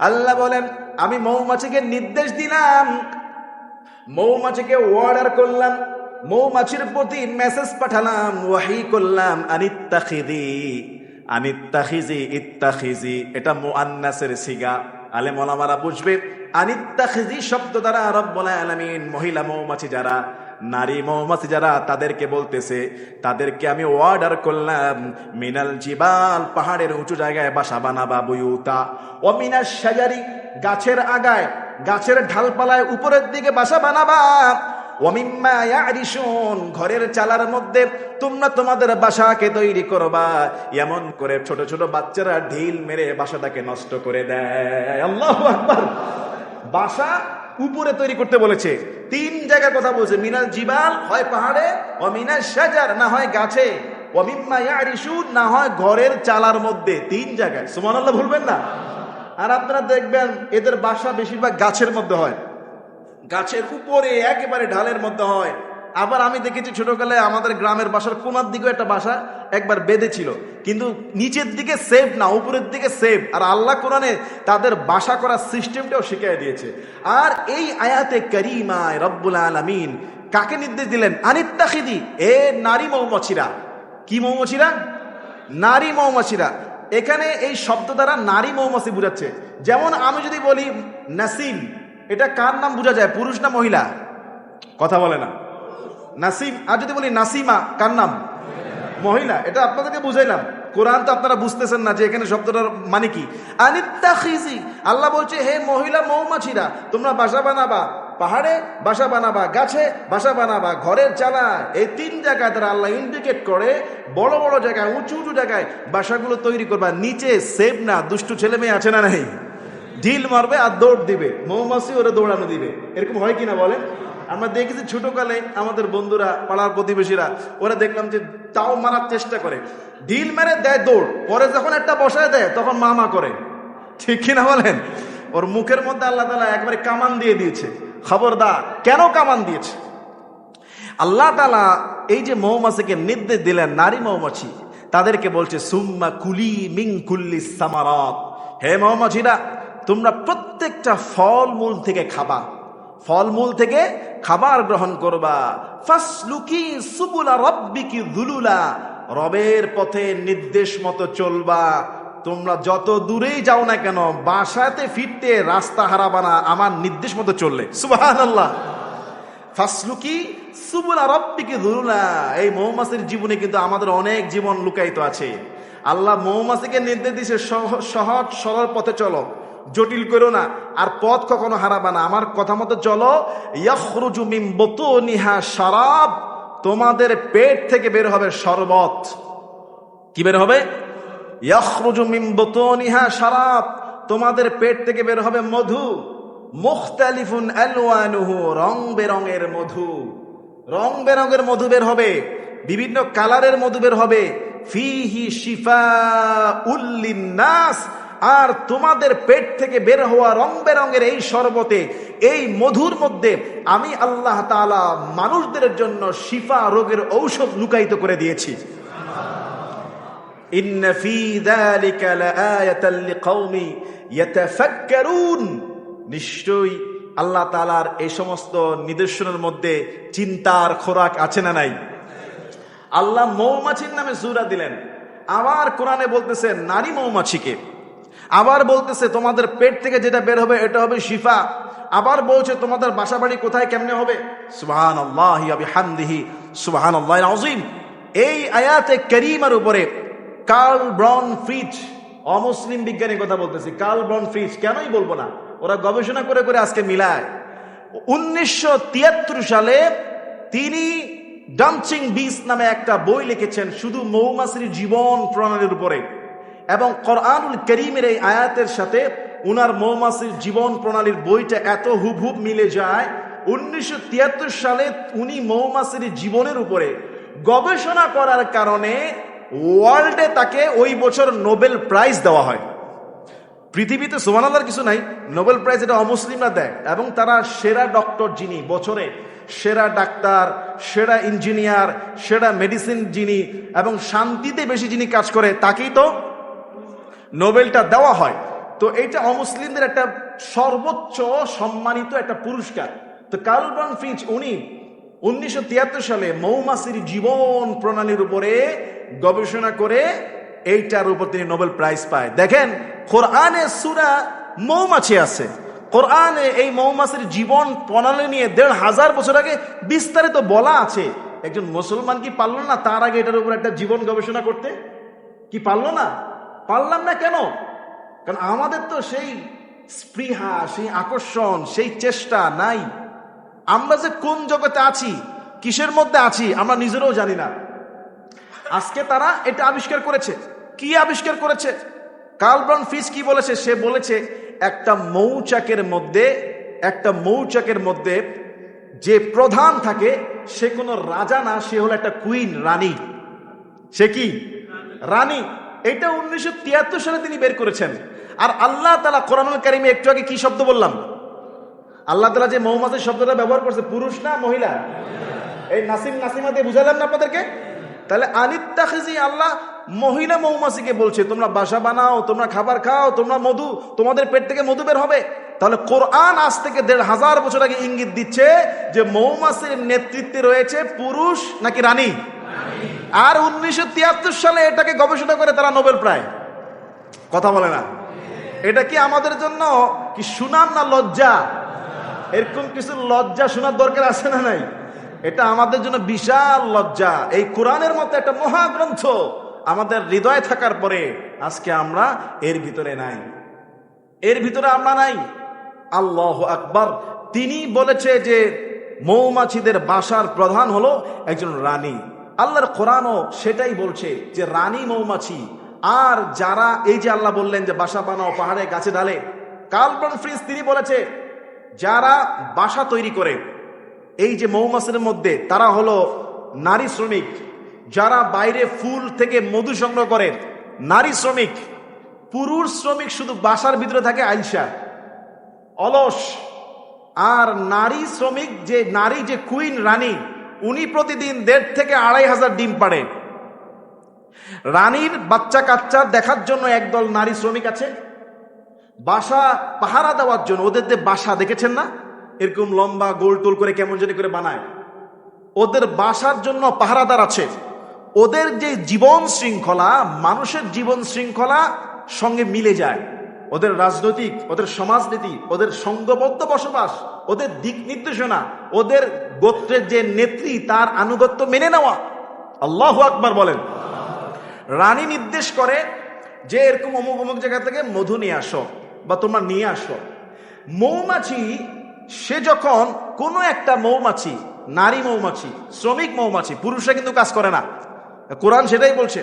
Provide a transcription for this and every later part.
আল্লাহ বলেন, আমি মৌমাছিকে নির্দেশ দিলাম। মৌমাছিকে অর্ডার করলাম। মৌমাছির প্রতি মেসেজ পাঠালাম। ওয়াহি করলাম আনিত্তাখিদি আনিত্তাখিজি ইত্তাখিজি এটা মুআন্নাসের সিগা। আলে মোলামারা বুঝবে আনিত্তাখিজি শব্দ দ্বারা রব্বুল আলামিন মহিলা মৌমাছি যারা নারী মৌমাছি যারা তাদেরকে বলতেছে, তাদেরকে আমি অর্ডার করলাম, মিনাল জিবাল পাহাড়ের উঁচু জায়গায় বাসা বানাবা বুয়ুতা ও মিনাল সাজারি গাছের আগায়, গাছের ঢালপালায় উপরের দিকে বাসা বানাবা। ঘরের চালার মধ্যে তোমরা তোমাদের বাসাকে তৈরি করবা। এমন করে ছোট ছোট বাচ্চারা ঢিল মেরে বাসাটাকে নষ্ট করে দেয়। আল্লাহ বাসা উপরে তৈরি করতে বলেছে। তিন জায়গার কথা বলছে, মিনাল জিবাল হয় পাহাড়ে ও মিনাল সাজার না হয় গাছে। না হয় ঘরের চালার মধ্যে। তিন জায়গায়। সুমানাল্লাহ ভুলবেন না। আর আপনারা দেখবেন, এদের বাসা বেশিরভাগ গাছের মধ্যে হয়। গাছের উপরে একেবারে ঢালের মধ্যে হয়। আবার আমি দেখেছি ছোটকালে আমাদের গ্রামের বাসার কোনার দিকেও একটা বাসা একবার বেঁধে ছিল। কিন্তু নিচের দিকে সেফ না, উপরের দিকে সেফ আর আল্লাহ কোরআনে তাদের বাসা করার সিস্টেমটাও শিখিয়ে দিয়েছে। আর এই আয়াতে করিমায় রব্বুল আলমিন কাকে নির্দেশ দিলেন? আনিত্তাখিদি, এ নারী মৌমাছিরা। কি মৌমাছিরা? নারী মৌমাছিরা। এখানে এই শব্দ দ্বারা নারী মৌমাছি বুঝাচ্ছে। যেমন আমি যদি বলি নাসিম, এটা কার নাম বোঝা যায়? পুরুষ না মহিলা? কথা বলে না। নাসিম, আর যদি বলি নাসিমা, কার নাম? মহিলা, এটা আপনাদেরকে বুঝাইলাম। কোরআন তো আপনারা বুঝতেছেন না যে এখানে শব্দটার মানে কি। আনিত্তাখিজি, আল্লাহ বলছে, হে মহিলা মৌমাছিরা, তোমরা বাসা বানাবা, পাহাড়ে বাসা বানাবা, গাছে বাসা বানাবা, ঘরের চালা এই তিন জায়গায় তারা আল্লাহ ইন্ডিকেট করে, বড় বড় জায়গায়, উঁচু উঁচু জায়গায় বাসাগুলো তৈরি করবা। নিচে সেভ না, দুষ্টু ছেলে মেয়ে আছে না নাই? ঢিল মারবে আর দৌড় দিবে। মৌমাছি ওরা দৌড়ানো দিবে। এরকম হয় কিনা বলেন? আমরা দেখেছি ছোটকালে আমাদের বন্ধুরা, পাড়ার প্রতিবেশীরা, ওরা দেখলাম যে তাও মারার চেষ্টা করে। ঢিল মেরে দেয় দৌড়, পরে যখন একটা বসায় দেয়, তখন মামা করে। ঠিক কিনা বলেন? ওর মুখের মধ্যে আল্লাহ তালা একবারে কামান দিয়ে দিয়েছে। খবরদার, কেন কামান দিয়েছে? আল্লাহ তালা এই যে মৌমাছিকে নির্দেশ দিলেন, নারী মৌমাছি, তাদেরকে বলছে, সুম্মা কুলি মিং কুল্লি সামারাত। হে মৌমাছিরা, তোমরা প্রত্যেকটা ফলমূল থেকে খাবা। ফলমূল থেকে খাবার গ্রহণ করবা। ফাসলুকি সুবুলা রব্বিকি দুলুলা। রবের পথে নির্দেশ মতো চলবা। তোমরা যত দূরেই যাও না কেন, বাসাতে ফিরতে রাস্তা হারাবা না, আমার নির্দেশ মতো চললে। সুবহানাল্লাহ। ফাসলুকি সুবুলা রব্বিকে ধরুলা এই মৌমাছির জীবনে কিন্তু আমাদের অনেক জীবন লুকায়িত আছে। আল্লাহ মৌমাছিকে নির্দেশ সহ- সহজ, সরল পথে চলো। জটিল করো না, আর পথ কখনো হারাবা না। আমার কথা মতো চলো। ইয়াখরুজু মিন বুতুনিহা শারাব। তোমাদের পেট থেকে বের হবে শরবত। কি বের হবে? ইয়াখরুজু মিন বুতুনিহা শারাব। তোমাদের পেট থেকে বের হবে মধু। মুখতালিফুন আলওয়ানুহু, রং বেরঙের মধু। রং বেরঙের মধু বের হবে। বিভিন্ন কালারের মধু বের হবে। ফিহি শিফা উল্লিন্নাস আর তোমাদের পেট থেকে বের হওয়া রং বেরঙের এই শরবতে, এই মধুর মধ্যে আমি আল্লাহ তালা মানুষদের জন্য শিফা রোগের ঔষধ লুকায়িত করে দিয়েছি। নিশ্চয়ই আল্লাহ তালার এই সমস্ত নিদর্শনের মধ্যে চিন্তার খোরাক আছে না নাই? আল্লাহ মৌমাছির নামে জুরা দিলেন। আবার কোরআনে বলতেছেন নারী মৌমাছিকে। আবার বলতেছে, তোমাদের পেট থেকে যেটা বের হবে, এটা হবে শিফা। আবার বলছে, তোমাদের বাসা বাড়ি কোথায়, কেমনে হবে? সুবাহান আল্লাহ হামদিহি সুবাহান আল্লাহ এই আয়াতে করিমার উপরে কার্ল ব্রাউন ফ্রিজ, অমুসলিম বিজ্ঞানীর কথা বলতেছি, কার্ল ব্রাউন ফ্রিজ কেনই বলব না, ওরা গবেষণা করে করে আজকে মিলায়। উনিশশো তিয়াত্তর সালে তিনি ডান্সিং বিস নামে একটা বই লিখেছেন, শুধু মৌমাছির জীবন প্রণালীর উপরে। এবং কোরআনুল করিমের এই আয়াতের সাথে উনার মৌমাছির জীবন প্রণালীর বইটা এত হুবহুব মিলে যায়, উনিশশো তিয়াত্তর সালে উনি মৌমাছির জীবনের উপরে গবেষণা করার কারণে ওয়ার্ল্ডে তাকে ওই বছর নোবেল প্রাইজ দেওয়া হয়। পৃথিবীতে সোমানাদার কিছু নাই, নোবেল প্রাইজ এটা অমুসলিমরা দেয় এবং তারা সেরা ডক্টর যিনি বছরে, সেরা ডাক্তার, সেরা ইঞ্জিনিয়ার, সেরা মেডিসিন যিনি এবং শান্তিতে বেশি যিনি কাজ করে, তাকেই তো নোবেলটা দেওয়া হয়। তো এটা অমুসলিমদের একটা সর্বোচ্চ সম্মানিত একটা পুরস্কার। তো কার্লবন ফিঞ্চ, উনি উনিশশো সালে মৌমাছির জীবন প্রণালীর উপরে গবেষণা করে এইটার উপর তিনি নোবেল প্রাইজ পায়। দেখেন, কোরআনে সুরা মৌমাছি আছে। কোরআনে এই মৌমাছির জীবন প্রণালী নিয়ে দেড় হাজার বছর আগে বিস্তারিত বলা আছে। একজন মুসলমান কি পারল না তার আগে এটার উপর একটা জীবন গবেষণা করতে? কি পারল না? পারলাম না কেন? কারণ আমাদের তো সেই স্পৃহা, সেই আকর্ষণ, সেই চেষ্টা নাই। আমরা যে কোন জগতে আছি, কিসের মধ্যে আছি, আমরা নিজেরাও জানি না। আজকে তারা এটা আবিষ্কার করেছে। কি আবিষ্কার করেছে? কার্লব্রাউন ফিস কি বলেছে? সে বলেছে, একটা মৌচাকের মধ্যে, একটা মৌচাকের মধ্যে যে প্রধান থাকে, সে কোনো রাজা না, সে হলো একটা কুইন, রানী। সে কি? রানী। এটা উনিশশো তিয়াত্তর সালে তিনি বের করেছেন। আর আল্লাহ তালা কোরআনুল কারিমে একটু আগে কি শব্দ বললাম? আল্লাহ তালা যে মৌমাছির শব্দটা ব্যবহার করছে, পুরুষ না মহিলা? এই নাসিম, নাসিমা দিয়ে বুঝালাম না আপনাদেরকে? তাহলে আনিত্তাখিজি আল্লাহ মহিলা মৌমাছিকে বলছে, তোমরা বাসা বানাও, তোমরা খাবার খাও, তোমরা মধু, তোমাদের পেট থেকে মধু বের হবে। তাহলে কোরআন আজ থেকে দেড় হাজার বছর আগে ইঙ্গিত দিচ্ছে যে মৌমাছির নেতৃত্বে রয়েছে পুরুষ নাকি রানী? আর উনিশশো তিয়াত্তর সালে এটাকে গবেষণা করে তারা নোবেল প্রায়। কথা বলে না। এটা কি আমাদের জন্য কি সুনাম না লজ্জা? এরকম কিছু লজ্জা শোনার দরকার আছে না নাই? এটা আমাদের জন্য বিশাল লজ্জা। এই কোরআনের মতো একটা মহাগ্রন্থ আমাদের হৃদয়ে থাকার পরে আজকে আমরা এর ভিতরে নাই। এর ভিতরে আমরা নাই। আল্লাহ আকবর। তিনি বলেছে যে মৌমাছিদের বাসার প্রধান হলো একজন রানী। আল্লাহর কোরআনও সেটাই বলছে যে, রানী মৌমাছি, আর যারা এই যে আল্লাহ বললেন যে, বাসা বানাও, পাহাড়ে, গাছে ডালে, কার্লটন ফ্রিজ তিনি বলেছে, যারা বাসা তৈরি করে, এই যে মৌমাছির মধ্যে, তারা হলো নারী শ্রমিক। যারা বাইরে ফুল থেকে মধু সংগ্রহ করে, নারী শ্রমিক। পুরুষ শ্রমিক শুধু বাসার ভিতরে থাকে আইসা অলস। আর নারী শ্রমিক যে, নারী যে কুইন রানী উনি প্রতিদিন দেড় থেকে আড়াই হাজার ডিম পাড়ে। রানীর বাচ্চা কাচ্চা দেখার জন্য একদল নারী শ্রমিক আছে। বাসা পাহারা দেওয়ার জন্য, ওদের যে বাসা দেখেছেন না? এরকম লম্বা গোল টোল করে কেমন জানি করে বানায়। ওদের বাসার জন্য পাহারাদার আছে। ওদের যে জীবন শৃঙ্খলা, মানুষের জীবন শৃঙ্খলা সঙ্গে মিলে যায়। ওদের রাজনৈতিক, ওদের সমাজনীতি, ওদের সঙ্গবদ্ধ বসবাস, ওদের দিক নির্দেশনা, ওদের গোত্রের যে নেত্রী, তার আনুগত্য মেনে নেওয়া। আল্লাহ আকবার বলেন। রানী নির্দেশ করে যে এরকম অমুক অমুক জায়গা থেকে মধু নিয়ে আসো বা তোমরা নিয়ে আসো। মৌমাছি, সে যখন কোনো একটা মৌমাছি, নারী মৌমাছি, শ্রমিক মৌমাছি, পুরুষরা কিন্তু কাজ করে না। কোরআন সেটাই বলছে।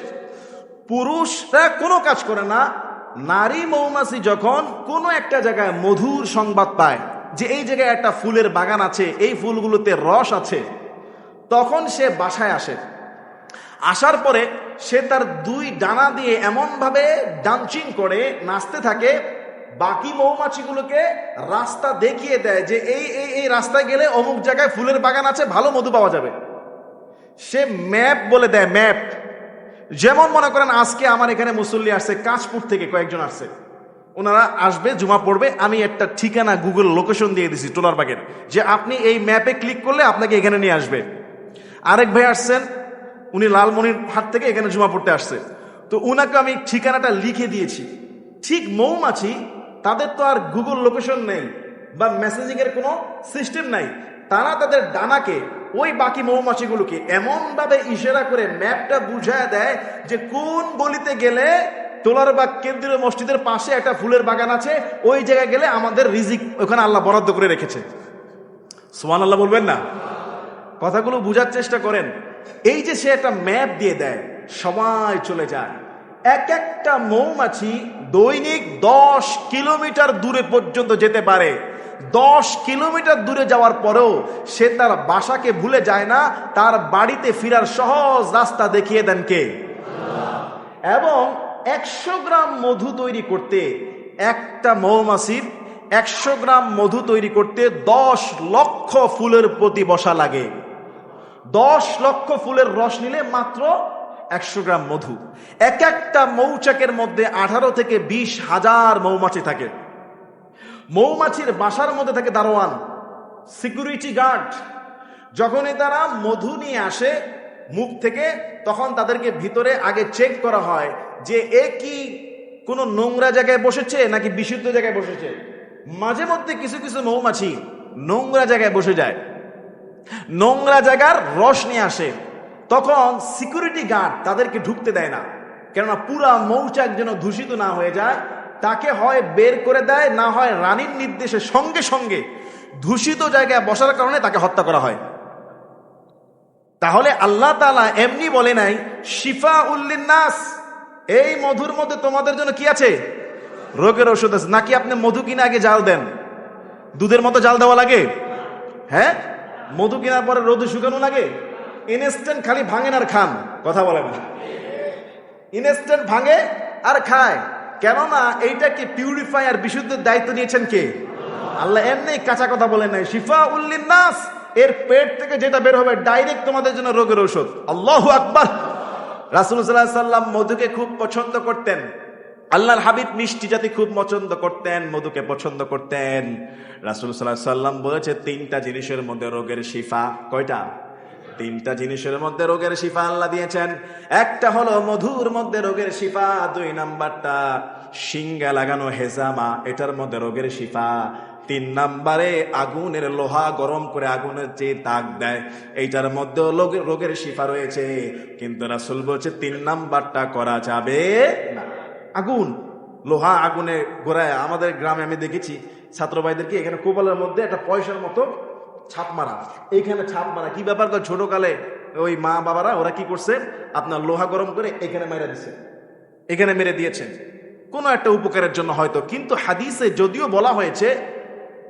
পুরুষরা কোনো কাজ করে না নারী মৌমাছি যখন কোনো একটা জায়গায় মধুর সংবাদ পায় যে এই জায়গায় একটা ফুলের বাগান আছে, এই ফুলগুলোতে রস আছে, তখন সে বাসায় আসে। আসার পরে সে তার দুই ডানা দিয়ে এমনভাবে ডান্সিং করে নাচতে থাকে, বাকি মৌমাছিগুলোকে রাস্তা দেখিয়ে দেয় যে এই এই এই রাস্তায় গেলে অমুক জায়গায় ফুলের বাগান আছে, ভালো মধু পাওয়া যাবে। সে ম্যাপ বলে দেয়, ম্যাপ। যেমন মনে করেন আজকে আমার এখানে মুসল্লি আসছে, কাশপুর থেকে কয়েকজন আসছে। ওনারা আসবে, জুমা পড়বে, আমি একটা ঠিকানা গুগল লোকেশন দিয়ে দিছি টোলার বাগের যে আপনি এই ম্যাপে ক্লিক করলে আপনাকে এখানে নিয়ে আসবে। আরেক ভাই আসছেন, উনি লালমনির হাট থেকে এখানে জুমা পড়তে আসছে। তো উনাকে আমি ঠিকানাটা লিখে দিয়েছি। ঠিক মৌমাছি, তাদের তো আর গুগল লোকেশন নেই, বা মেসেজিং এর কোনো সিস্টেম নাই। তারা তাদের ডানাকে ওই বাকি মৌমাছিগুলোকে এমনভাবে ইশারা করে ম্যাপটা বুঝায় দেয় যে কোন গলিতে গেলে তোলারবাগ কেন্দ্রীয় মসজিদের পাশে একটা ফুলের বাগান আছে, ওই জায়গায় গেলে আমাদের রিজিক ওখানে আল্লাহ বরাদ্দ করে রেখেছে। সোমান আল্লাহ বলবেন না? কথাগুলো বোঝার চেষ্টা করেন। এই যে সে একটা ম্যাপ দিয়ে দেয় সবাই চলে যায়। এক একটা মৌমাছি দৈনিক দশ কিলোমিটার দূরে পর্যন্ত যেতে পারে। দশ কিলোমিটার দূরে যাওয়ার পরেও সে তার বাসাকে ভুলে যায় না, তার বাড়িতে ফিরার সহজ রাস্তা দেখিয়ে দেন কে? এবং একশো গ্রাম মধু তৈরি করতে একটা মৌমাছির একশো গ্রাম মধু তৈরি করতে দশ লক্ষ ফুলের প্রতি বসা লাগে। দশ লক্ষ ফুলের রস নিলে মাত্র একশো গ্রাম মধু। এক একটা মৌচাকের মধ্যে আঠারো থেকে বিশ হাজার মৌমাছি থাকে। মৌমাছির বাসার মধ্যে থাকে দারোয়ান সিকিউরিটি গার্ড যখনই তারা মধু নিয়ে আসে মুখ থেকে, তখন তাদেরকে ভিতরে আগে চেক করা হয় যে এ কি কোনো নোংরা জায়গায় বসেছে নাকি বিশুদ্ধ জায়গায় বসেছে। মাঝে মধ্যে কিছু কিছু মৌমাছি নোংরা জায়গায় বসে যায়। নোংরা জায়গার রস নিয়ে আসে। তখন সিকিউরিটি গার্ড তাদেরকে ঢুকতে দেয় না। কেননা পুরা মৌচাক যেন দূষিত না হয়ে যায় তাকে হয় বের করে দেয়, না হয় রানীর নির্দেশে সঙ্গে সঙ্গে দূষিত জায়গায় বসার কারণে তাকে হত্যা করা হয়। তাহলে আল্লাহ তালা এমনি বলে নাই শিফা উল্লিন্নাস এই মধুর মধ্যে তোমাদের জন্য কি আছে? রোগের ওষুধ আছে। নাকি আপনি মধু কিনে আগে জাল দেন? দুধের মতো জাল দেওয়া লাগে? হ্যাঁ? মধু কেনার পরে রোদে শুকানো লাগে? ইনস্ট্যান্ট খালি ভাঙেন আর খান। কথা বলে না। ইনস্ট্যান্ট ভাঙে আর খায়। কেননা এইটাকে পিউরিফাই আর বিশুদ্ধের দায়িত্ব নিয়েছেন কে? আল্লাহ এমনি কাঁচা কথা বলেন নাই। শিফা উল্লিন নাস এর পেট থেকে যেটা বের হবে ডাইরেক্ট তোমাদের জন্য রোগের ঔষধ। আল্লাহ আকবার। রাসুল সাল্লাহ সাল্লাম মধুকে খুব পছন্দ করতেন। আল্লাহর হাবিব মিষ্টি জাতি খুব পছন্দ করতেন, মধুকে পছন্দ করতেন। রাসুল সাল্লাহ সাল্লাম বলেছে, তিনটা জিনিসের মধ্যে রোগের শিফা কয়টা? তিনটা জিনিসের মধ্যে রোগের শিফা আল্লাহ দিয়েছেন। একটা হলো মধুর মধ্যে রোগের শিফা, দুই নাম্বারটা সিঙ্গা লাগানো হেজামা, এটার মধ্যে রোগের শিফা। তিন নাম্বারে আগুনের লোহা গরম করে আগুনের যে তাক দেয়, এইটার মধ্যেও রোগের শিফা রয়েছে। কিন্তু রাসুল বলছে, তিন নাম্বারটা করা যাবে না। আগুন, লোহা আগুনে গোড়ায় আমাদের গ্রামে আমি দেখেছি, ছাত্র ভাইদেরকে এখানে কোপালের মধ্যে একটা পয়সার মতো ছাপ মারা। এইখানে ছাপ মারা। কি ব্যাপার করে ছোট কালে ওই মা বাবারা, ওরা কি করছে? আপনার লোহা গরম করে এখানে মেরে দিছে। এখানে মেরে দিয়েছেন কোনো একটা উপকারের জন্য হয়তো। কিন্তু হাদিসে যদিও বলা হয়েছে,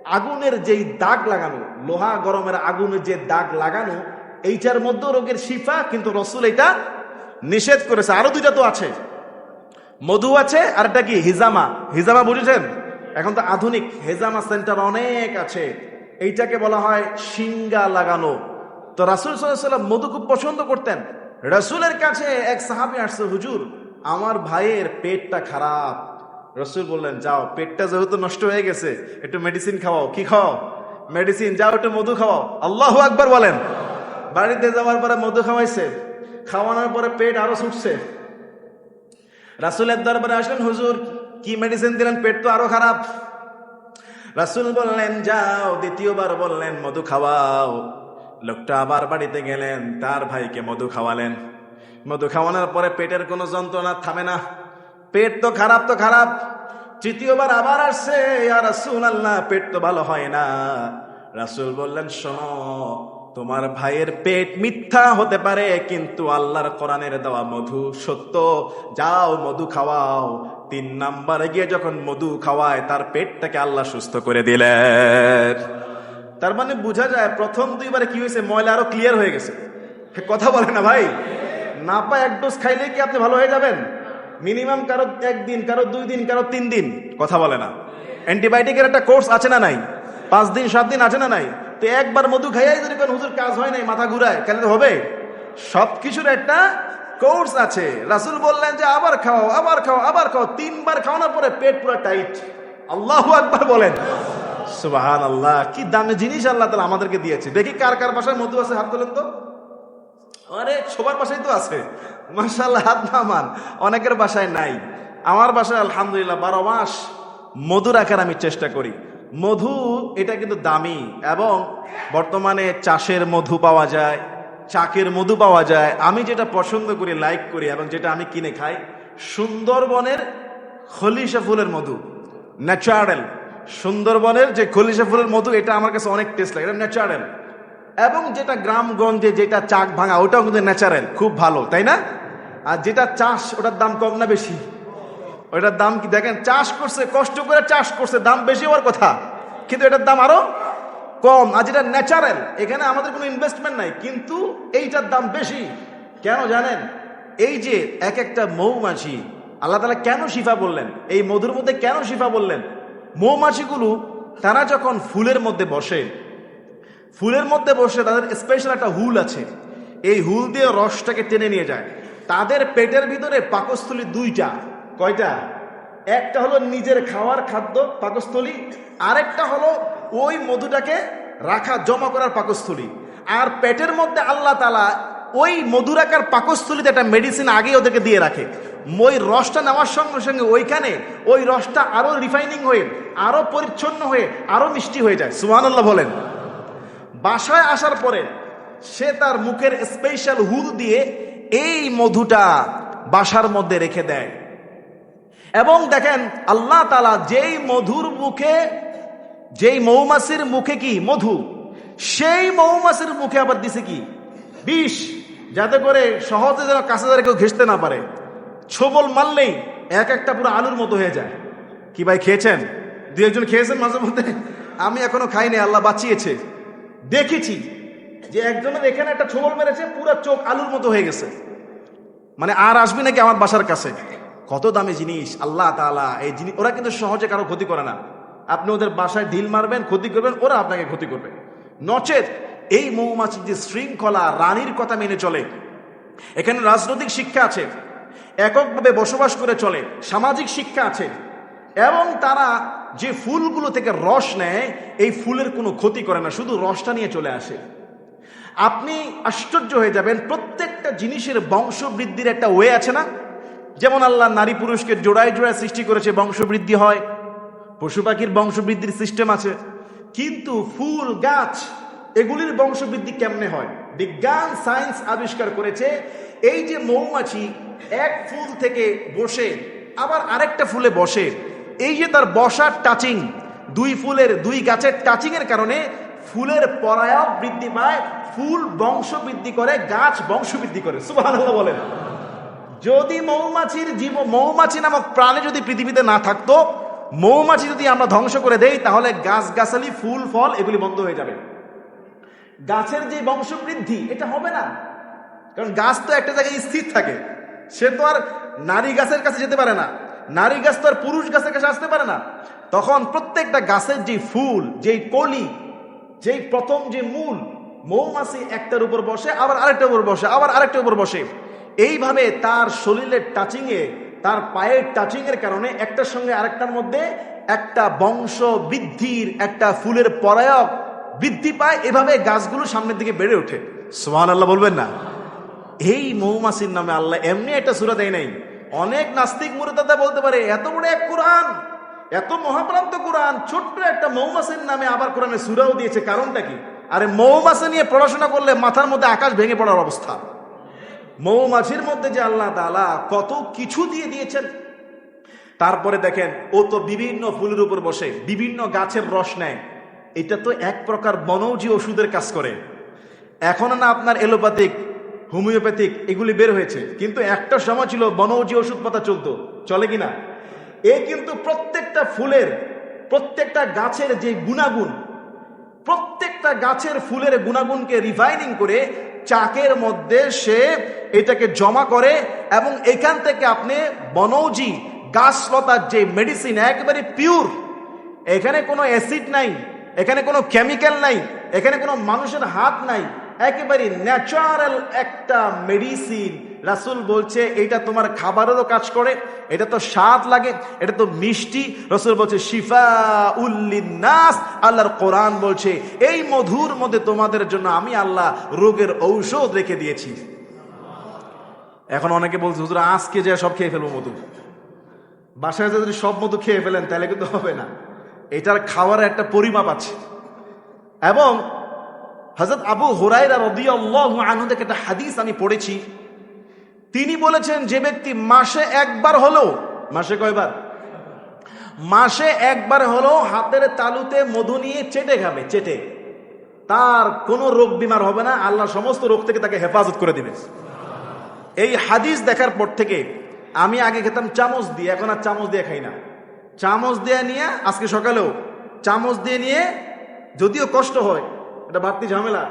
আগুনের যেই দাগ লাগানো, লোহা গরমের আগুনের যে দাগ লাগানো, এইটার মধ্যে রোগের শিফা, কিন্তু রসুল এটা নিষেধ করেছে। আরও দুইটা তো আছে। মধু আছে আর এটা কি? হিজামা। হিজামা বুঝেছেন? এখন তো আধুনিক। হেজামা সেন্টার অনেক আছে। এইটাকে বলা হয় সিঙ্গা লাগানো। তো রাসুল সাল্লাম মধু খুব পছন্দ করতেন। রসুলের কাছে এক সাহাবি আসছে, হুজুর, আমার ভাইয়ের পেটটা খারাপ। রসুল বললেন, যাও, পেটটা যেহেতু নষ্ট হয়ে গেছে, একটু মেডিসিন খাওয়াও। কি খাও? মেডিসিন যাও, একটু মধু খাওয়াও। আল্লাহ আকবার, বলেন। বাড়িতে যাওয়ার পরে মধু খাওয়াইছে। খাওয়ানোর পরে পেট আরও ছুটছে। রাসুলের দরবারে আসলেন, হুজুর, কি মেডিসিন দিলেন? পেট তো আরও খারাপ। রাসুল বললেন, যাও। দ্বিতীয়বার বললেন, মধু খাওয়াও। লোকটা আবার বাড়িতে গেলেন, তার ভাইকে মধু খাওয়ালেন। মধু খাওয়ানোর পরে পেটের কোনো যন্ত্রণা থামে না। পেট তো খারাপ তো খারাপ। তৃতীয়বার আবার আসছে আর রাসুল আল্লাহ পেট তো ভালো হয় না। রাসুল বললেন, শোনো তোমার ভাইয়ের পেট মিথ্যা হতে পারে, কিন্তু আল্লাহর কোরআনের দেওয়া মধু সত্য। যাও, মধু খাওয়াও। তিন নাম্বারে গিয়ে যখন মধু খাওয়ায়, তার পেটটাকে আল্লাহ সুস্থ করে দিলেন। তার মানে বোঝা যায়, প্রথম দুইবারে কি হয়েছে, ময়লা আরও ক্লিয়ার হয়ে গেছে। কথা বলে না ভাই। না পায় এক ডোজ খাইলে কি আপনি ভালো হয়ে যাবেন? মিনিমাম কারও একদিন, কারও দুই দিন, কারও তিন দিন। কথা বলে না। অ্যান্টিবায়োটিকের একটা কোর্স আছে না নাই? পাঁচ দিন, সাত দিন আছে না নাই? তো একবার মধু খাইয়াই যদি কোন হুজুর কাজ হয় নাই, মাথা ঘুরায় কেন হবে। সব কিছুর একটা কোর্স আছে। রাসুল বললেন যে, আবার খাও আবার খাও আবার খাও। তিনবার খাওয়ানোর পরে পেট পুরো টাইট। আল্লাহ আকবার বলেন। সুবাহান আল্লাহ কি দামে জিনিস আল্লাহ তালা আমাদেরকে দিয়েছে। দেখি কার কার বাসায় মধু আছে, হাত তোলেন তো। আরে, সবার বাসায় তো আছে। মাসাল্লাহ হাত নামান অনেকের বাসায় নাই। আমার বাসায় আলহামদুলিল্লাহ বারো মাস মধু রাখার আমি চেষ্টা করি। মধু, এটা কিন্তু দামি এবং বর্তমানে চাষের মধু পাওয়া যায়, চাকের মধু পাওয়া যায়। আমি যেটা পছন্দ করি লাইক করি এবং যেটা আমি কিনে খাই, সুন্দরবনের খলিশা ফুলের মধু ন্যাচারাল সুন্দরবনের যে খলিশা ফুলের মধু, এটা আমার কাছে অনেক টেস্ট লাগে, এটা ন্যাচারাল এবং যেটা গ্রামগঞ্জে যেটা চাক ভাঙা, ওটাও কিন্তু ন্যাচারাল খুব ভালো, তাই না? আর যেটা চাষ, ওটার দাম কম না বেশি। ওটার দাম কি দেখেন, চাষ করছে, কষ্ট করে চাষ করছে, দাম বেশি হওয়ার কথা। কিন্তু এটার দাম আরও কম। আর যেটা ন্যাচারাল এখানে আমাদের কোনো ইনভেস্টমেন্ট নাই। কিন্তু এইটার দাম বেশি। কেন জানেন? এই যে এক একটা মৌমাছি, আল্লাহ তালা কেন শিফা বললেন? এই মধুর মধ্যে কেন শিফা বললেন? মৌমাছিগুলো, তারা যখন ফুলের মধ্যে বসে, ফুলের মধ্যে বসে তাদের স্পেশাল একটা হুল আছে। এই হুল দিয়ে রসটাকে টেনে নিয়ে যায়। তাদের পেটের ভিতরে পাকস্থলী দুইটা। কয়টা? একটা হলো নিজের খাওয়ার খাদ্য পাকস্থলী, আরেকটা হলো ওই মধুটাকে রাখা, জমা করার পাকস্থলী। আর পেটের মধ্যে আল্লাহ তালা ওই মধু রাখার পাকস্থলীতে একটা মেডিসিন আগে ওদেরকে দিয়ে রাখে। ওই রসটা নেওয়ার সঙ্গে সঙ্গে ওইখানে ওই রসটা আরও রিফাইনিং হয়ে, আরও পরিচ্ছন্ন হয়ে, আরও মিষ্টি হয়ে যায়। সুমান আল্লাহ বলেন। বাসায় আসার পরে সে তার মুখের স্পেশাল হুল দিয়ে এই মধুটা বাসার মধ্যে রেখে দেয়। এবং দেখেন, আল্লাহ তালা যেই মধুর মুখে, যেই মৌমাছির মুখে কি? মধু। সেই মৌমাছির মুখে আবার দিছে কি? বিষ। যাতে করে সহজে যেন কাছে যারা কেউ ঘেসতে না পারে। ছোবল মারলেই এক একটা পুরো আলুর মতো হয়ে যায়। কি ভাই খেয়েছেন? দু একজন খেয়েছেন মাঝে মধ্যে? আমি এখনও খাইনি, আল্লাহ বাঁচিয়েছে। দেখেছি যে একজনের এখানে একটা ছোবল মেরেছে, পুরো চোখ আলুর মতো হয়ে গেছে। মানে আর আসবি নাকি আমার বাসার কাছে? কত দামি জিনিস, আল্লাহ তাআলা এই জিনিস ওরা কিন্তু সহজে কারও ক্ষতি করে না। আপনি ওদের বাসায় ঢিল মারবেন, ক্ষতি করবেন, ওরা আপনাকে ক্ষতি করবে। নচেত এই মৌমাছির যে শৃঙ্খলা, রানীর কথা মেনে চলে। এখানে রাজনৈতিক শিক্ষা আছে, এককভাবে বসবাস করে চলে, সামাজিক শিক্ষা আছে, এবং তারা যে ফুলগুলো থেকে রস নেয়, এই ফুলের কোনো ক্ষতি করে না, শুধু রসটা নিয়ে চলে আসে। আপনি আশ্চর্য হয়ে যাবেন, প্রত্যেকটা জিনিসের বংশবৃদ্ধির একটা ওয়ে আছে না? যেমন আল্লাহ নারী পুরুষকে জোড়ায় জোড়ায় সৃষ্টি করেছে, বংশবৃদ্ধি হয়। পশু পাখির বংশবৃদ্ধির সিস্টেম আছে। কিন্তু ফুল, গাছ, এগুলির বংশবৃদ্ধি কেমনে হয়? বিজ্ঞান সায়েন্স আবিষ্কার করেছে, এই যে মৌমাছি এক ফুল থেকে বসে, আবার আরেকটা ফুলে বসে, এই যে তার বসার টাচিং দুই ফুলের, দুই গাছের টাচিং এর কারণে ফুলের পরায়ব বৃদ্ধি পায়, ফুল বংশবৃদ্ধি করে, গাছ বংশবৃদ্ধি করে। সুবহানাল্লাহ বলেন। যদি মৌমাছির জীব, মৌমাছি নামক প্রাণী যদি পৃথিবীতে না থাকতো, মৌমাছি যদি আমরা ধ্বংস করে দেই, তাহলে গাছ গাছালি ফুল, ফল এগুলি বন্ধ হয়ে যাবে। গাছের যে বংশবৃদ্ধি, এটা হবে না। কারণ গাছ তো একটা জায়গায় স্থির থাকে। সে তো আর নারী গাছের কাছে যেতে পারে না। নারী গাছ তো আর পুরুষ গাছের কাছে আসতে পারে না। তখন প্রত্যেকটা গাছের যে ফুল যেই কলি যেই প্রথম যে মূল, মৌমাছি একটার উপর বসে, আবার আরেকটার উপর বসে, আবার আরেকটার উপর বসে। এইভাবে তার শরীরের টাচিং এ তার পায়ের টাচিং এর কারণে একটার সঙ্গে আরেকটার মধ্যে একটা বংশ বৃদ্ধির একটা ফুলের পরায়ক বৃদ্ধি পায়। এভাবে গাছগুলো সামনের দিকে বেড়ে ওঠে। সোহান আল্লাহ বলবেন না। এই মৌমাছির নামে আল্লাহ এমনি একটা সুরা দেয় নাই। অনেক নাস্তিক মুরতাদা বলতে পারে, এত বড় এক কোরআন, এত মহাপ্রান্ত কোরআন, ছোট্ট একটা মৌমাছির নামে আবার কোরআনে সুরাও দিয়েছে। কারণটা কি? আরে মৌমাছি নিয়ে পড়াশোনা করলে মাথার মধ্যে আকাশ ভেঙে পড়ার অবস্থা। মৌমাছির মধ্যে যে আল্লাহ তালা কত কিছু দিয়ে দিয়েছেন। তারপরে দেখেন, ও তো বিভিন্ন ফুলের উপর বসে, বিভিন্ন গাছের রস নেয়। এটা তো এক প্রকার বনৌজি ওষুধের কাজ করে। এখন না আপনার এলোপ্যাথিক, হোমিওপ্যাথিক এগুলি বের হয়েছে, কিন্তু একটা সময় ছিল বনৌজি ওষুধ পাতা চলতো, চলে কিনা? এ কিন্তু প্রত্যেকটা ফুলের, প্রত্যেকটা গাছের যে গুণাগুণ, প্রত্যেকটা গাছের ফুলের গুণাগুণকে রিফাইনিং করে চাকের মধ্যে সে এটাকে জমা করে এবং এখান থেকে আপনি বনৌজি গাছলতার যে মেডিসিন একেবারে পিওর এখানে কোনো অ্যাসিড নাই, এখানে কোনো কেমিক্যাল নাই, এখানে কোনো মানুষের হাত নাই, একেবারে ন্যাচারাল একটা মেডিসিন রাসুল বলছে এটা তোমার খাবারেরও কাজ করে, এটা তো স্বাদ লাগে, এটা তো মিষ্টি। রসুল বলছে শিফা উল্লিনাস আল্লাহর কোরআন বলছে, এই মধুর মধ্যে তোমাদের জন্য আমি আল্লাহ রোগের ঔষধ রেখে দিয়েছি। এখন অনেকে বলছে, হুজুর, আজকে যে সব খেয়ে ফেলব মধু? বাসায় যদি সব মধু খেয়ে ফেলেন, তাহলে কিন্তু হবে না। এটার খাওয়ার একটা পরিমাপ আছে। এবং হজরত আবু হুরাইরা রদিয়াল্লাহ থেকে একটা হাদিস আমি পড়েছি। তিনি বলেছেন যে ব্যক্তি মাসে একবার হলো মাসে কয়বার? মাসে একবার হলো হাতের তালুতে মধু নিয়ে চেটে খাবে, চেটে। তার কোনো রোগ বিমার হবে না, আল্লাহ সমস্ত রোগ থেকে তাকে হেফাজত করে দিবে এই হাদিস দেখার পর থেকে আমি আগে খেতাম চামচ দিয়ে, এখন আর চামচ দিয়ে খাই না। চামচ দিয়ে নিয়ে, আজকে সকালেও চামচ দিয়ে নিয়ে যদিও কষ্ট হয়, এটা বাড়তি ঝামেলা,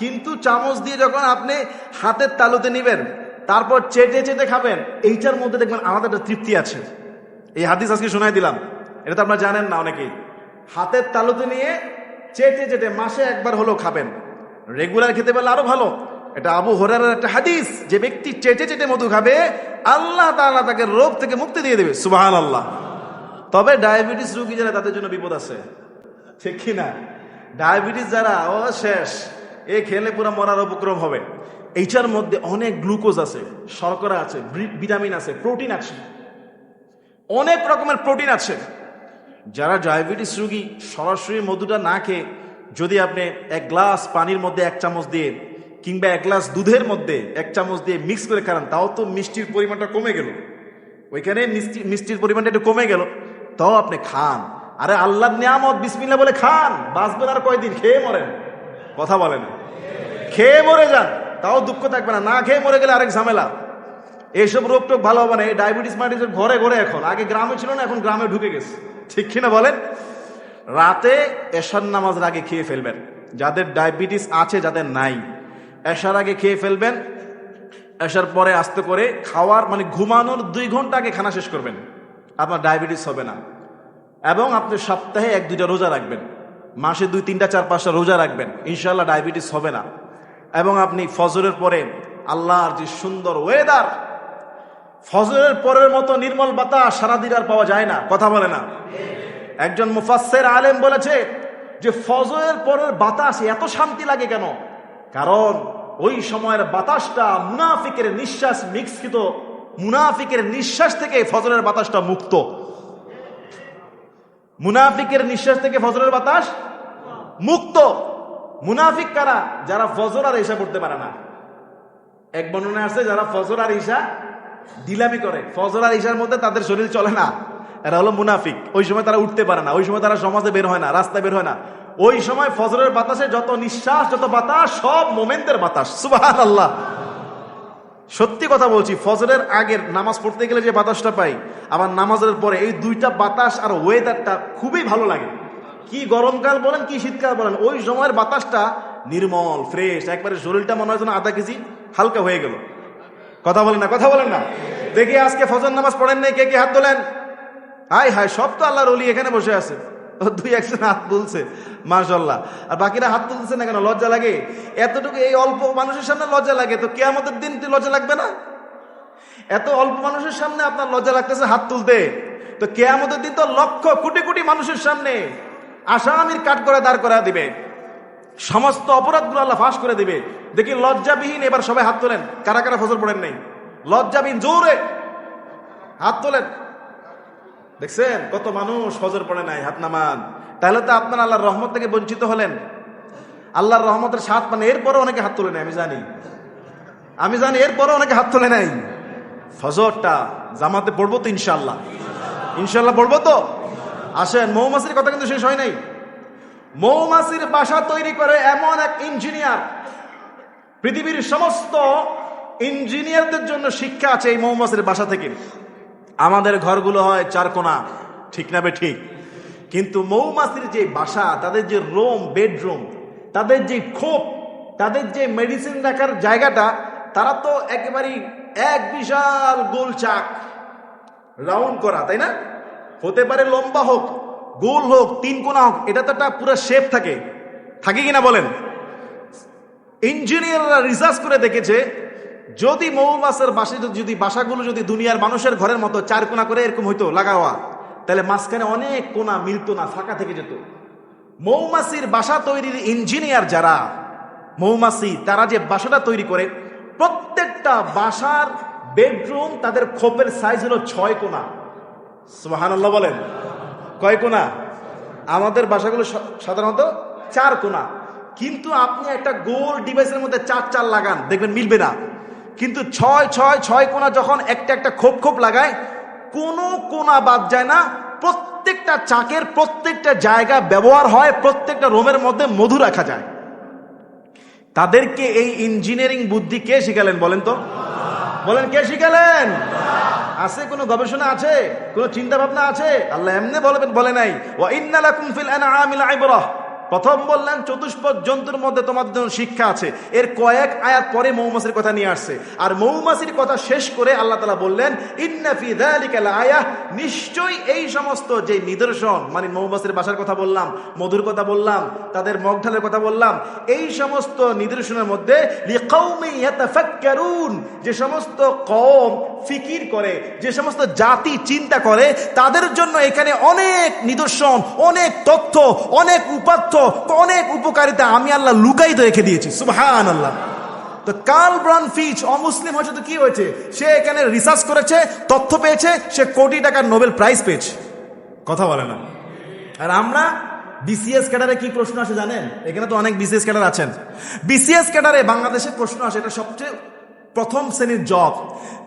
কিন্তু চামচ দিয়ে যখন আপনি হাতের তালুতে নিবেন তারপর চেটে চেটে খাবেন, এইটার মধ্যে দেখবেন আলাদা একটা তৃপ্তি আছে। এই হাদিস আজকে শোনাই দিলাম। এটা তো আপনারা জানেন না অনেকেই। হাতের তালুতে নিয়ে চেটে চেটে মাসে একবার হলেও খাবেন। রেগুলার খেতে পারলে আরও ভালো। এটা আবু হরার একটা হাদিস, যে ব্যক্তি চেটে চেটে মধু খাবে, আল্লাহ তাআলা তাকে রোগ থেকে মুক্তি দিয়ে দেবে। সুবাহান আল্লাহ তবে ডায়াবেটিস রোগী যারা, তাদের জন্য বিপদ আছে। ঠিক কি না ডায়াবেটিস যারা, ও শেষ। এ খেলে পুরো মরার উপক্রম হবে। এইটার মধ্যে অনেক গ্লুকোজ আছে, শর্করা আছে ভিটামিন আছে, প্রোটিন আছে। অনেক রকমের প্রোটিন আছে। যারা ডায়াবেটিস রোগী, সরাসরি মধুটা না খেয়ে যদি আপনি এক গ্লাস পানির মধ্যে এক চামচ দিয়ে কিংবা এক গ্লাস দুধের মধ্যে এক চামচ দিয়ে মিক্স করে খান, তাও তো মিষ্টির পরিমাণটা কমে গেল। ওইখানে মিষ্টি, মিষ্টির পরিমাণটা একটু কমে গেল। তাও আপনি খান। আরে আল্লাহ নিয়ামত বিসমিল্লা বলে খান। বাঁচবেন আর কয়দিন? খেয়ে মরেন। কথা বলেন। খেয়ে মরে যান। তাও দুঃখ থাকবে না না খেয়ে মরে গেলে আরেক ঝামেলা। এইসব রোগ টোগ ভালো হবে না, এই ডায়াবেটিস মাইটিসের ঘরে ঘরে এখন। আগে গ্রামে ছিল না, এখন গ্রামে ঢুকে গেছে। ঠিক কিনা বলেন? রাতে এশার নামাজের আগে খেয়ে ফেলবেন। যাদের ডায়াবেটিস আছে, যাদের নাই, এশার আগে খেয়ে ফেলবেন। এশার পরে আস্তে করে খাওয়ার মানে ঘুমানোর দুই ঘণ্টা আগে খানা শেষ করবেন। আপনার ডায়াবেটিস হবে না। এবং আপনি সপ্তাহে এক দুইটা রোজা রাখবেন। মাসে দুই, তিনটা, চার, পাঁচটা রোজা রাখবেন। ইনশাল্লাহ ডায়াবেটিস হবে না। এবং আপনি ফজরের পরে আল্লাহর যে সুন্দর ওয়েদার ফজরের পরের মতো নির্মল বাতাস সারাদিন আর পাওয়া যায় না। কথা বলে না। একজন মুফাসসির আলেম বলেছে যে ফজরের পরের বাতাস এত শান্তি লাগে কেন? কারণ ওই সময়ের বাতাসটা মুনাফিকের নিঃশ্বাস মিক্সিত মুনাফিকের নিঃশ্বাস থেকে ফজরের বাতাসটা মুক্ত। মুনাফিকের নিঃশ্বাস থেকে ফজরের বাতাস মুক্ত। মুনাফিক কারা? যারা ফজর আর ঈশা করতে পারে না। এক বর্ণনা আছে, যারা ফজর আর ঈশা দিলামি করে। ফজর আর ঈশার মধ্যে তাদের শরীর চলে না। এরা হলো মুনাফিক। ওই সময় তারা উঠতে পারে না। ওই সময় তারা সমাজে বের হয় না, রাস্তায় বের হয় না। ওই সময় ফজরের বাতাসে যত নিঃশ্বাস, যত বাতাস, সব মোমেন্টের বাতাস। সুবাহ আল্লাহ সত্যি কথা বলছি, ফজরের আগের নামাজ পড়তে গেলে যে বাতাসটা পাই, আবার নামাজের পরে এই দুইটা বাতাস আর ওয়েদারটা খুবই ভালো লাগে। কি গরমকাল বলেন, কি শীতকাল বলেন, ওই সময়ের বাতাসটা নির্মল ফ্রেশ একবারে শরীরটা মনে হয় যেন আধা কেজি হালকা হয়ে গেল। কথা বলেন না, কথা বলেন না। দেখি আজকে ফজর নামাজ পড়েন নাই, কে কে হাত তোলেন হাই হাই, সব তো আল্লাহর অলি এখানে বসে আছে। দুই একজন হাত তুলছে মাশাল্লাহ আর বাকিরা হাত তুলছে না কেন, লজ্জা লাগে? এতটুকু এই অল্প মানুষের সামনে লজ্জা লাগে, তো কেয়ামতের দিন তুই লজ্জা লাগবে না? এত অল্প মানুষের সামনে আপনার লজ্জা লাগতেছে হাত তুলতে। তো কেয়ামতের দিন তো লক্ষ কোটি কোটি মানুষের সামনে। আসামির কাঠ করে দাঁড় করা দিবে। সমস্ত অপরাধগুলো আল্লাহ ফাঁস করে দিবে। দেখি লজ্জাবিহীন এবার সবাই হাত তোলেন। কারা কারা ফসল পড়েন নাই? লজ্জাবিহীন জোরে হাত তোলেন। দেখছেন? কত মানুষ ফজর পড়ে নাই, হাত নামান। তাহলে তো আপনার আল্লাহর রহমত থেকে বঞ্চিত হলেন। আল্লাহর রহমতের স্বাদ মানে এরপরে অনেকে হাত তোলে নাই, আমি জানি। আমি জানি এরপরে অনেকে হাত তোলে নাই। ফজরটা জামাতে পড়ব তো ইনশাল্লাহ ইনশাল্লাহ পড়ব তো? আসেন, মৌমাছির কথা কিন্তু শেষ হয় নাই। মৌমাছির বাসা তৈরি করে এমন এক ইঞ্জিনিয়ার। পৃথিবীর সমস্ত ইঞ্জিনিয়ারদের জন্য শিক্ষা আছে এই মৌমাছির বাসা থেকে। আমাদের ঘরগুলো হয় চারকোনা ঠিক না বে ঠিক? কিন্তু মৌমাছির যে বাসা, তাদের যে রোম, বেডরুম, তাদের যে খোপ, তাদের যে মেডিসিন রাখার জায়গাটা, তারা তো একেবারেই এক বিশাল গোল চাক রাউন্ড করা, তাই না? হতে পারে লম্বা হোক, গোল হোক, তিন কোনা হোক, এটা তো একটা পুরো শেপ থাকে। থাকে কিনা বলেন? ইঞ্জিনিয়াররা রিসার্চ করে দেখেছে, যদি মৌমাছের বাসে, যদি বাসাগুলো যদি দুনিয়ার মানুষের ঘরের মতো চার কোনা করে এরকম হইতো, লাগাওয়া, তাহলে মাঝখানে অনেক কোনা মিলতো না, ফাঁকা থেকে যেত। মৌমাছির বাসা তৈরির ইঞ্জিনিয়ার যারা, মৌমাছি, তারা যে বাসাটা তৈরি করে, প্রত্যেকটা বাসার বেডরুম তাদের খোপের সাইজ হলো ছয় কোনা। সুবহানাল্লাহ বলেন। কয় কোনা? আমাদের বাসাগুলো সাধারণত চার কোনা। কিন্তু আপনি একটা গোল ডিভাইসের মধ্যে চার চার লাগান, দেখবেন মিলবে না। কিন্তু ছয় ছয় ছয় কোনা যখন একটা একটা খোপ খোপ লাগায়, কোনো কোনা বাদ যায় না। প্রত্যেকটা চাকের প্রত্যেকটা জায়গা ব্যবহার হয়, প্রত্যেকটা রোমের মধ্যে মধু রাখা যায়। তাদেরকে এই ইঞ্জিনিয়ারিং বুদ্ধি কে শিখালেন বলেন তো? বলেন, কে শিখালেন? আছে কোনো গবেষণা আছে? কোনো চিন্তা ভাবনা আছে? আল্লাহ এমনি বলবেন, বলে নাই। ওয়া ইন্নালাকুম ফিল আনআমিল ইবরাহ প্রথম বললেন, চতুষ্পদ জন্তুর মধ্যে তোমাদের জন্য শিক্ষা আছে। এর কয়েক আয়াত পরে মৌমাছির কথা নিয়ে আসছে। আর মৌমাছির কথা শেষ করে আল্লাহ তালা বললেন ইন্নাফি দালিকাল আয়াহ নিশ্চয়ই এই সমস্ত যে নিদর্শন মানে মৌমাছির বাসার কথা বললাম, মধুর কথা বললাম, তাদের মগঢালের কথা বললাম, এই সমস্ত নিদর্শনের মধ্যে যে সমস্ত কম ফিকির করে, যে সমস্ত জাতি চিন্তা করে, তাদের জন্য এখানে অনেক নিদর্শন, অনেক তথ্য, অনেক উপাত্য অনেক উপকারিতা আমি আল্লাহ লুকাই রেখে দিয়েছি সুবহান আল্লাহ তো কার্ল ব্রান ফিচ, অমুসলিম হয়েছে তো কি হয়েছে? সে এখানে রিসার্চ করেছে, তথ্য পেয়েছে, সে কোটি টাকার নোবেল প্রাইজ পেয়েছে। কথা বলে না। আর আমরা বিসিএস ক্যাডারে কি প্রশ্ন আসে জানেন? এখানে তো অনেক বিসিএস ক্যাডার আছেন। বিসিএস ক্যাডারে বাংলাদেশে প্রশ্ন আসে, এটা সবচেয়ে প্রথম শ্রেণির জব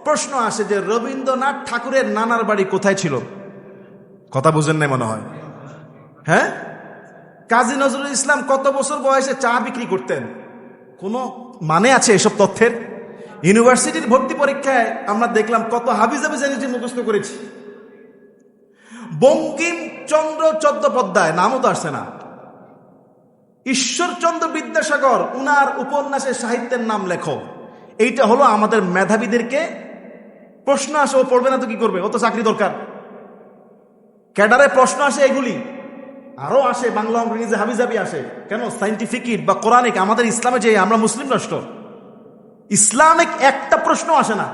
প্রশ্ন আসে যে, রবীন্দ্রনাথ ঠাকুরের নানার বাড়ি কোথায় ছিল? কথা বুঝেন নাই মনে হয়। হ্যাঁ? কাজী নজরুল ইসলাম কত বছর বয়সে চা বিক্রি করতেন? কোনো মানে আছে এসব তথ্যের? ইউনিভার্সিটির ভর্তি পরীক্ষায় আমরা দেখলাম কত হাবিজ হাবিজ নিজে মুখস্থ করেছি। বঙ্কিমচন্দ্র চট্টোপাধ্যায়, নামও তো আসছে না। ঈশ্বরচন্দ্র বিদ্যাসাগর, উনার উপন্যাসের সাহিত্যের নাম লেখো। এইটা হলো আমাদের মেধাবীদেরকে প্রশ্ন আসে, ও পড়বে না তো কি করবে? ও তো চাকরি দরকার। ক্যাডারে প্রশ্ন আসে এগুলি। আরও আসে, বাংলা ইংরেজি হাবিজাবি আসে। কেন? সাইন্টিফিক বা কোরআনিক আমাদের ইসলামে যে, আমরা মুসলিম রাষ্ট্র, ইসলামিক একটা প্রশ্ন আসে না।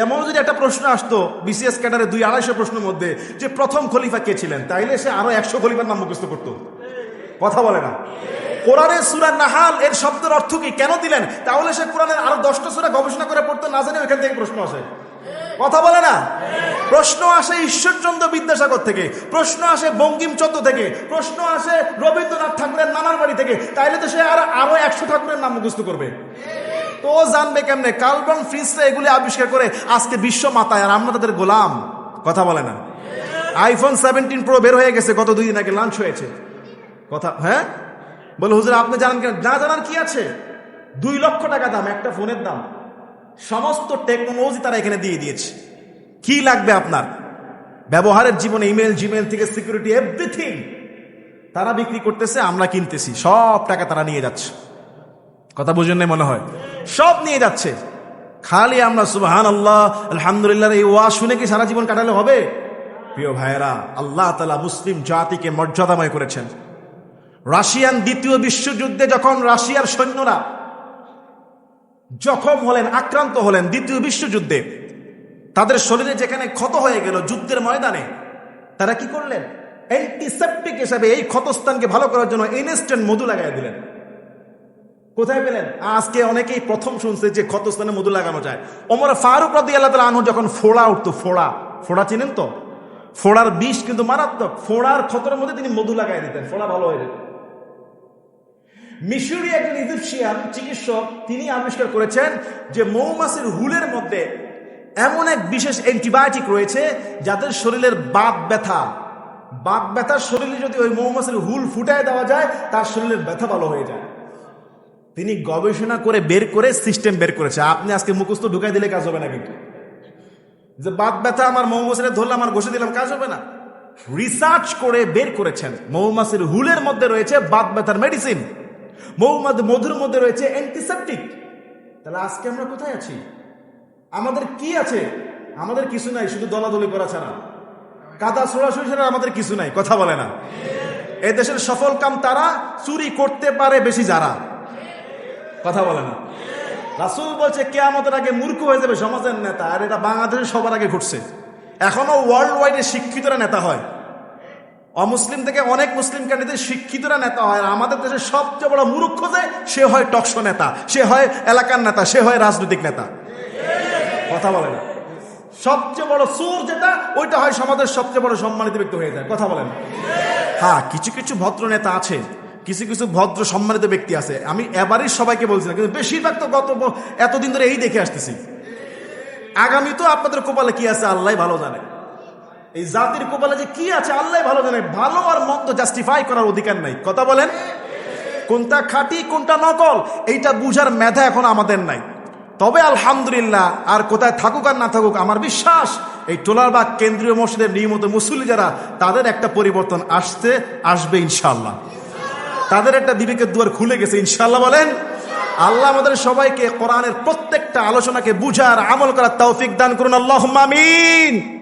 এমন যদি একটা প্রশ্ন আসতো বিসিএস ক্যাডারে দুই আড়াইশো প্রশ্নের মধ্যে, যে প্রথম খলিফা কে ছিলেন, তাইলে সে আরও একশো খলিফার নাম মুখস্থ করতো। কথা বলে না। কোরআনের সুরা নাহাল, এর শব্দের অর্থ কি? কেন দিলেন? তাহলে সে কোরআনের আরও দশটা সুরা গবেষণা করে পড়তো, না জানে ওইখান থেকে প্রশ্ন আসে। কথা বলে না? প্রশ্ন আসে ঈশ্বরচন্দ্র বিদ্যাসাগর থেকে, প্রশ্ন আসে বঙ্কিমচন্দ্র থেকে, প্রশ্ন আসে রবীন্দ্রনাথ ঠাকুরের নানার বাড়ি থেকে, তাইলে তো সে আর আরও একশো ঠাকুরের নাম মুখস্থ করবে। তো জানবে কেমনে? কার্বন ফ্রিজটা এগুলি আবিষ্কার করে আজকে বিশ্ব মাতায়, আর আমরা তাদের গোলাম। কথা বলে না? আইফোন সেভেন্টিন প্রো বের হয়ে গেছে, গত দুই দিন আগে লঞ্চ হয়েছে। কথা হ্যাঁ? বলে, হুজুর, আপনি জানেন কেন? না জানার কি আছে? দুই লক্ষ টাকা দাম, একটা ফোনের দাম। সমস্ত টেকনোলজি তারা এখানে দিয়ে দিয়েছে। কি লাগবে আপনার? ব্যবহারের জীবনে ইমেল জিমেল থেকে সিকিউরিটি এভরিথিং তারা বিক্রি করতেছে, আমরা কিনতেছি। সব টাকা তারা নিয়ে যাচ্ছে। কথা বুঝেন মনে হয়? সব নিয়ে যাচ্ছে। খালি আমরা সুবাহান আল্লাহ আলহামদুলিল্লাহ, এই ওয়া শুনে কি সারা জীবন কাটালে হবে? প্রিয় ভাইয়েরা, আল্লাহ তালা মুসলিম জাতিকে মর্যাদাময় করেছেন। রাশিয়ান দ্বিতীয় বিশ্বযুদ্ধে যখন রাশিয়ার সৈন্যরা জখম হলেন, আক্রান্ত হলেন দ্বিতীয় বিশ্বযুদ্ধে। তাদের শরীরে যেখানে ক্ষত হয়ে গেল যুদ্ধের ময়দানে, তারা কি করলেন? অ্যান্টিসেপ্টিক হিসাবে এই ক্ষতস্থানকে ভালো করার জন্য ইনস্ট্যান্ট মধু লাগাই দিলেন। কোথায় পেলেন? আজকে অনেকেই প্রথম শুনছে যে ক্ষতস্থানে মধু লাগানো যায়। ওমর ফারুক রাদি আল্লাহ তালা আনহু যখন ফোড়া উঠতো, ফোড়া ফোড়া চিনেন তো? ফোড়ার বিষ কিন্তু মারাত্মক, ফোড়ার ক্ষতের মধ্যে তিনি মধু লাগাই দিতেন, ফোড়া ভালো হয়ে যেত। মিশরি একজন ইজিপশিয়ান চিকিৎসক, তিনি আবিষ্কার করেছেন যে মৌমাছির হুলের মধ্যে এমন এক বিশেষ অ্যান্টিবায়োটিক রয়েছে যাদের শরীরের বাত ব্যথা। বাত ব্যথার শরীরে যদি ওই মৌমাছির হুল ফুটায় দেওয়া যায়, তার শরীরের ব্যথা ভালো হয়ে যায়। তিনি গবেষণা করে বের করে সিস্টেম বের করেছে। আপনি আজকে মুখস্থ ঢুকাই দিলে কাজ হবে না কিন্তু। যে বাত ব্যথা আমার মৌমাছিরে ধরলাম আর ঘষে দিলাম, কাজ হবে না। রিসার্চ করে বের করেছেন। মৌমাছির হুলের মধ্যে রয়েছে বাত ব্যথার মেডিসিন মৌমাদ মধুর মধ্যে রয়েছে অ্যান্টিসেপটিক তাহলে আজকে আমরা কোথায় আছি? আমাদের কি আছে? আমাদের কিছু নাই, শুধু দলাদলি করা ছাড়া। কাদা সরাসরি ছাড়া আমাদের কিছু নাই, কথা বলে না। এ দেশের সফল কাম তারা, চুরি করতে পারে বেশি যারা। কথা বলে না। রাসুল বলছে, কেয়ামতের আগে মূর্খ হয়ে যাবে সমাজের নেতা, আর এটা বাংলাদেশের সবার আগে ঘটছে। এখনও ওয়ার্ল্ড ওয়াইডে শিক্ষিতরা নেতা হয়। অমুসলিম থেকে অনেক মুসলিম ক্যান্ডিডেট শিক্ষিতরা নেতা হয় আর আমাদের দেশের সবচেয়ে বড় মূর্খ যে, সে হয় টকশো নেতা, সে হয় এলাকার নেতা, সে হয় রাজনৈতিক নেতা। কথা বলে না সবচেয়ে বড় সুর যেটা, ওইটা হয় সমাজের সবচেয়ে বড় সম্মানিত ব্যক্তি হয়ে যায়। কথা বলেন। হ্যাঁ কিছু কিছু ভদ্র নেতা আছে, কিছু কিছু ভদ্র সম্মানিত ব্যক্তি আছে। আমি এবারই সবাইকে বলছি না কিন্তু বেশিরভাগ তো গত এতদিন ধরে এই দেখে আসতেছি। আগামী তো আপনাদের কপালে কি আছে, আল্লাহ ভালো জানে। এই জাতির কপালে যে কি আছে, আল্লাহ ভালো জানে। ভালো আর মন্দ জাস্টিফাই করার অধিকার নাই। কথা বলেন? কোনটা খাঁটি, কোনটা নকল, এইটা বুঝার মেধা এখন আমাদের নাই। তবে আলহামদুলিল্লাহ, আর কোথায় থাকুক আর না থাকুক, আমার বিশ্বাস, এই টোলারবাগ কেন্দ্রীয় মসজিদের নিয়মিত মুসল্লি যারা, তাদের একটা পরিবর্তন আসতে আসবে ইনশাল্লাহ তাদের একটা বিবেকের দুয়ার খুলে গেছে ইনশাল্লাহ বলেন। আল্লাহ আমাদের সবাইকে কোরআনের প্রত্যেকটা আলোচনাকে বুঝার, আমল করার তৌফিক দান করুন। আল্লাহ আমিন।